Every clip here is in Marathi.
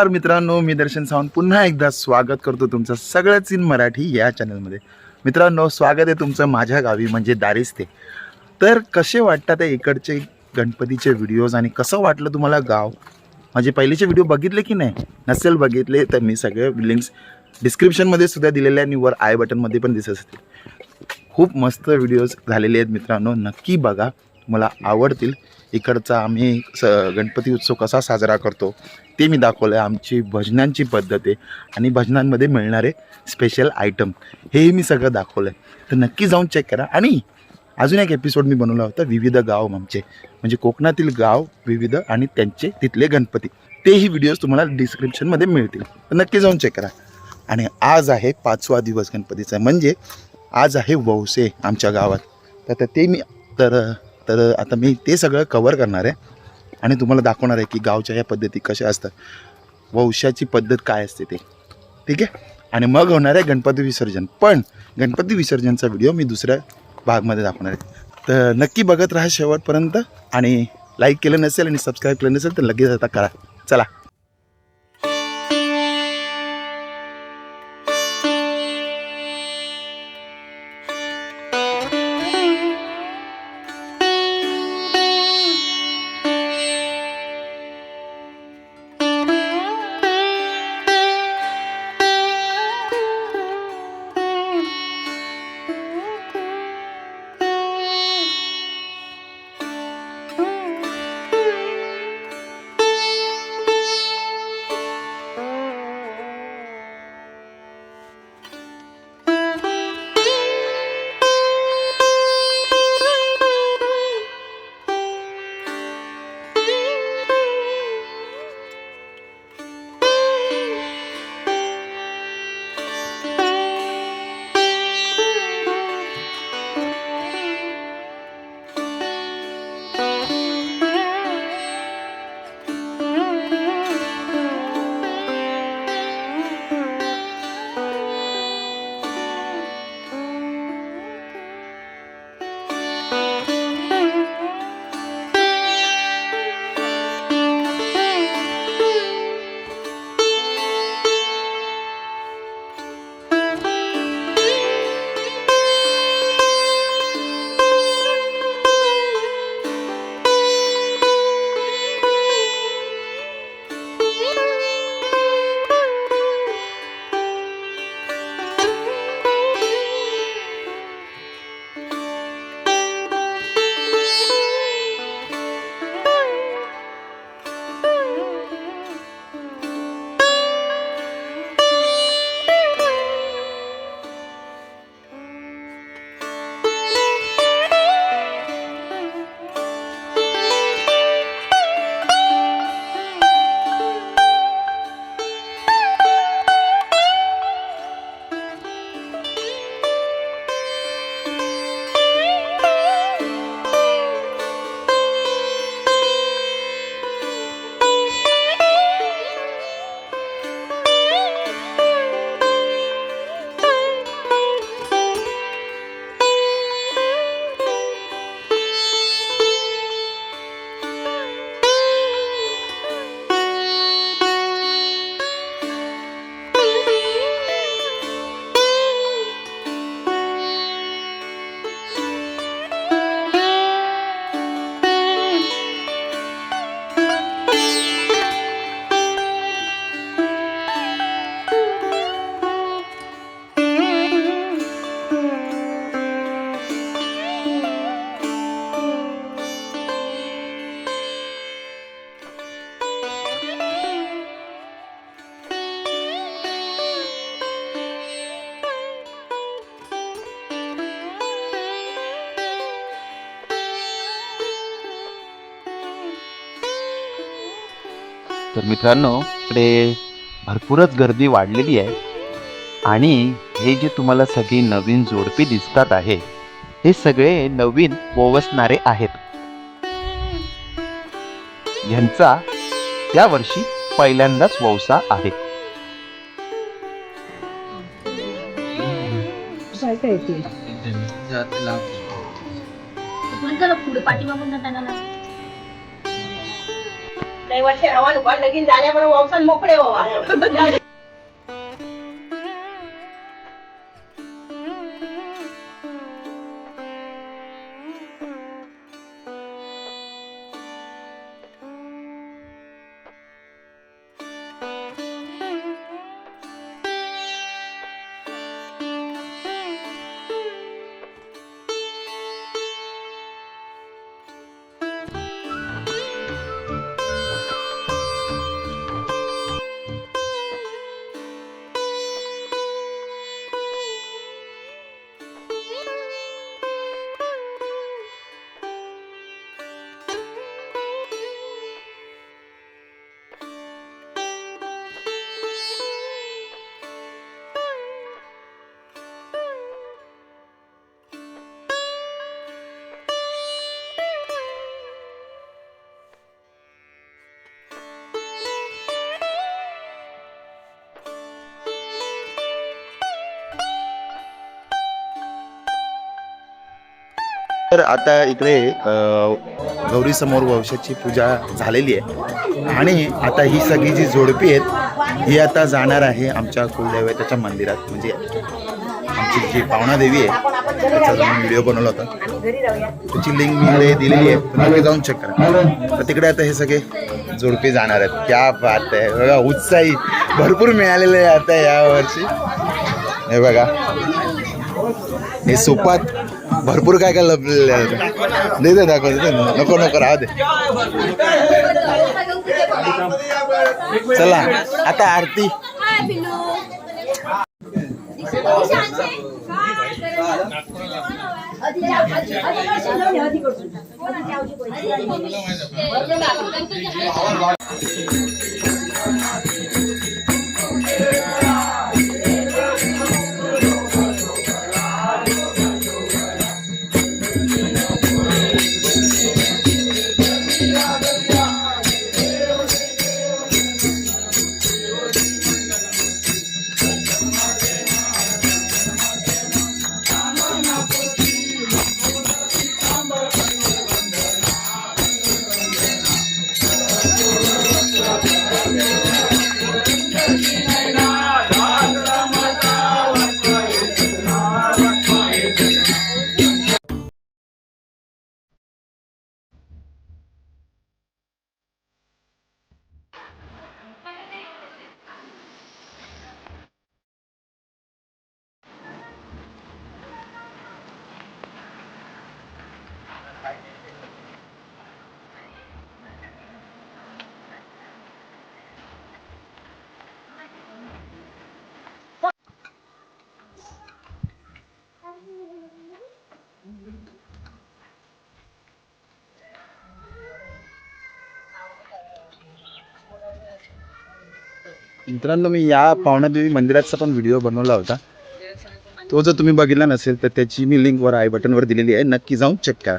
नमस्कार मित्रांनो मी दर्शन सावंत. पुन्हा एकदा स्वागत करतो तुमचं सगळंच इन मराठी या चॅनलमध्ये मित्रांनो स्वागत आहे तुमचं माझ्या गावी म्हणजे दारिस्ते. तर कसे वाटतात इकडचे गणपतीचे व्हिडिओज आणि कसं वाटलं तुम्हाला गाव? माझे पहिलेचे व्हिडिओ बघितले की नाही? नसेल बघितले तर मी सगळे लिंक्स डिस्क्रिप्शनमध्ये सुद्धा दिलेले आणि वर आय बटनमध्ये पण दिसत असतील. खूप मस्त व्हिडिओज झालेले आहेत मित्रांनो. नक्की बघा मला आवडतील. इकडचा आम्ही स गणपती उत्सव कसा साजरा करतो ते मी दाखवलं आहे आमची भजनांची पद्धत आहे आणि भजनांमध्ये मिळणारे स्पेशल आयटम हेही मी सगळं दाखवलं आहे तर नक्की जाऊन चेक करा. आणि अजून एक एपिसोड मी बनवला होता विविध गाव आमचे. म्हणजे कोकणातील गाव विविध आणि त्यांचे तिथले गणपती. तेही व्हिडिओज तुम्हाला डिस्क्रिप्शनमध्ये मिळतील. तर नक्की जाऊन चेक करा. आणि आज आहे पाचवा दिवस गणपतीचा. म्हणजे आज आहे वौसे आमच्या गावात. तर आता ते मी तर तर आता मी ते सगळं कवर करणार आहे. आणि तुम्हाला दाखवणार आहे की गावच्या या पद्धती कशा असतात. वंशाची पद्धत काय असते ते. ठीक आहे? आणि मग होणार आहे गणपती विसर्जन. पण गणपती विसर्जनचा व्हिडिओ मी दुसऱ्या भागमध्ये दाखवणार आहे. तर नक्की बघत राहा शेवटपर्यंत आणि लाईक केलं नसेल आणि सबस्क्राईब केलं नसेल तर लगेच आता करा. चला. तर मित्रांनो इकडे भरपूरच गर्दी वाढलेली आहे. आणि हे जे तुम्हाला सगळी नवीन जोडपी दिसतात आहे हे सगळे नवीन पोवसणारे आहेत. यांचा त्या वर्षी पहिल्यांदाच वौसा आहे. पुढे पाठीमागून નહીં વર્ષે આવવાનું પણ લગીને જાણે પણ ઓપ્શન મોકલે હોવા. तर आता इकडे गौरीसमोर वंशाची पूजा झालेली आहे. आणि आता ही सगळी जी झोडपी आहेत ही आता जाणार आहे आमच्या कुलदैवताच्या मंदिरात. म्हणजे आमची जी पावना देवी आहे त्याचा मी व्हिडिओ बनवला होता त्याची लिंक मी इकडे दिलेली आहे. तुम्ही जाऊन चेक करा. तर तिकडे आता हे सगळे जोडपे जाणार आहेत. क्या बात आहे. बघा उत्साही भरपूर मिळालेले आहे आता या वर्षी. हे बघा. हे सोपात भरपूर काय काय लपलेलं आहे दे दे दाखव दे नको नको राहा दे. चला आता आरती. मित्रांनो मी या पावणादेवी मंदिराचा पण व्हिडिओ बनवला होता. तो जर तुम्ही बघितला नसेल तर त्याची मी लिंक वर आय बटनवर दिलेली आहे. नक्की जाऊन चेक करा.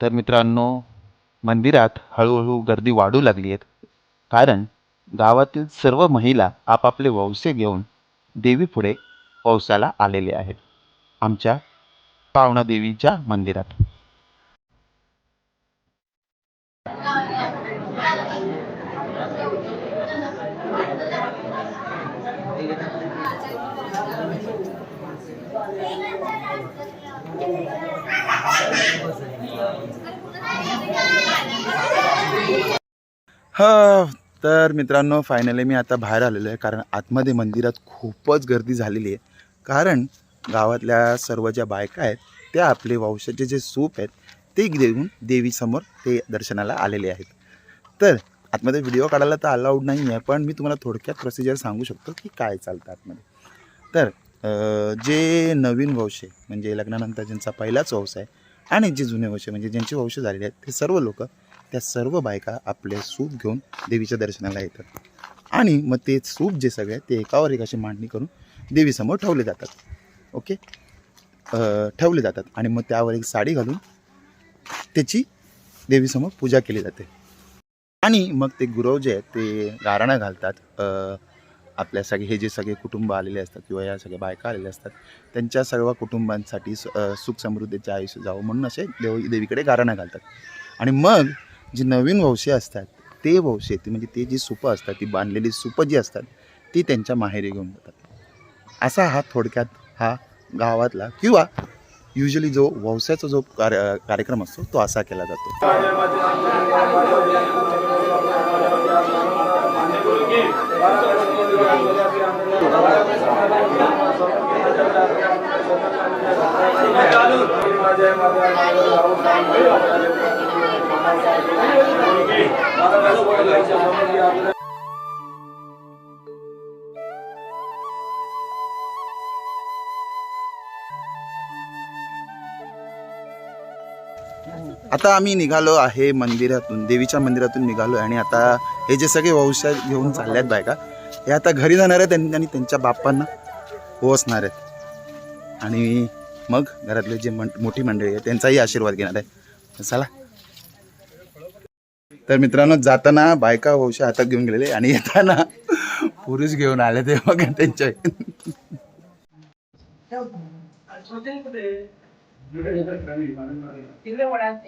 तर मित्रांनो मंदिरात हळूहळू गर्दी वाढू लागली आहेत कारण गावातील सर्व महिला आपापले वौसे घेऊन देवीपुढे पावसाला आलेले आहेत. आमच्या पावणादेवीच्या मंदिरात. हा तर मित्रांनो फायनली मी आता बाहेर आलेलो आहे कारण आतमध्ये मंदिरात खूपच गर्दी झालेली आहे. कारण गावातल्या सर्व ज्या बायका आहेत त्या आपले वंशाचे जे सूप आहेत ते देऊन देवीसमोर ते दर्शनाला आलेले आहेत. तर आतमध्ये व्हिडिओ काढायला तर अलाउड नाही आहे पण मी तुम्हाला थोडक्यात प्रोसिजर सांगू शकतो की काय चालतं आतमध्ये. तर जे नवीन वंश आहे म्हणजे लग्नानंतर ज्यांचा पहिलाच वंश आहे आणि जे जुने वंश आहे म्हणजे ज्यांचे वंश झालेले आहेत ते सर्व लोक त्या सर्व बायका आपले सूप घेऊन देवीच्या दर्शनाला येतात. आणि मग ते सूप जे सगळे ते एकावर एक अशी मांडणी करून देवीसमोर ठेवले जातात. ओके? ठेवले जातात. आणि मग त्यावर एक साडी घालून त्याची देवीसमोर पूजा केली जाते. आणि मग ते गुरव जे आहेत ते गाराणा घालतात. आपल्या सगळे हे जे सगळे कुटुंब आलेले असतात किंवा या सगळ्या बायका आलेल्या असतात त्यांच्या सर्व कुटुंबांसाठी सुख समृद्धीचे आयुष्य जावं म्हणून असे देव देवीकडे गाराणा घालतात. आणि मग जी नवीन वंशी असतात ते वंशे ती म्हणजे ते जी सुपं असतात ती बांधलेली सुपं जी असतात ती त्यांच्या माहेरी घेऊन जातात. असा हा थोडक्यात हा गावातला किंवा युजली जो वंशाचा जो कार्य कार्यक्रम असतो तो असा केला जातो. आता आम्ही निघालो आहे मंदिरातून देवीच्या मंदिरातून निघालो आणि आता हे जे सगळे वंश घेऊन चालले आहेत बायका हे आता घरी जाणार आहेत आणि आणि त्यांच्या बाप्पांना पोहोचणार आहेत. आणि मग घरातले जे मोठी मंडळी आहे त्यांचाही आशीर्वाद घेणार आहे चला. तर मित्रांनो जाताना बायका वंश हातात घेऊन गेलेले आणि येताना पुरुष घेऊन आले ते बघा त्यांच्या. तिकडे वडात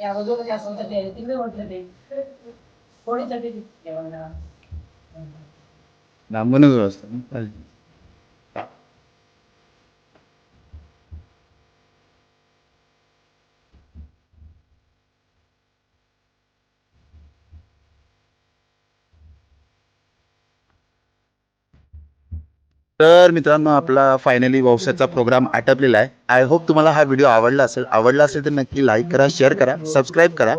तर मित्रांनो आपला फायनली व्यवसायाचा प्रोग्राम आटपलेला आहे. आय होप तुम्हाला हा व्हिडिओ आवडला असेल. आवडला असेल तर नक्की लाईक करा शेअर करा सबस्क्राईब करा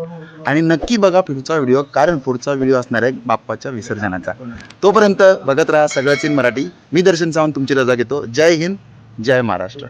आणि नक्की बघा पुढचा व्हिडिओ कारण पुढचा व्हिडिओ असणार आहे बाप्पाच्या विसर्जनाचा. तोपर्यंत बघत राहा सगळ्याच इन मराठी. मी दर्शन सावंत तुमची रजा घेतो. जय हिंद जय महाराष्ट्र.